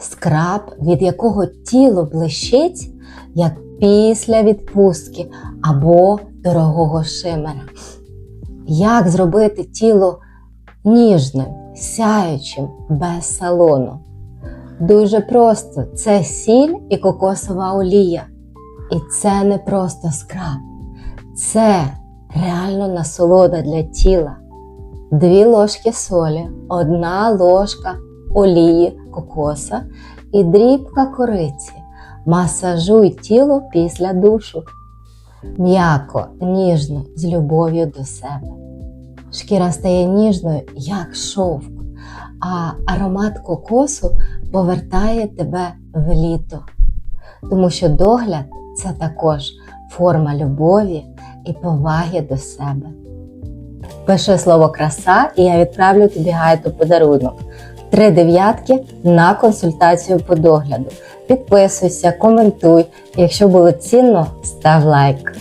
Скраб, від якого тіло блищить, як після відпустки або дорогого шимера. Як зробити тіло ніжним, сяючим, без салону? Дуже просто це сіль і кокосова олія. І це не просто скраб, це реально насолода для тіла. Дві ложки солі, одна ложка олії кокоса і дрібка кориці. Масажуй тіло після душу. М'яко, ніжно, з любов'ю до себе. Шкіра стає ніжною, як шовк, а аромат кокосу повертає тебе в літо. Тому що догляд це також форма любові і поваги до себе. Пиши слово краса, і я відправлю тобі гайд у подарунок. Три дев'ятки на консультацію по догляду. Підписуйся, коментуй. Якщо було цінно, став лайк.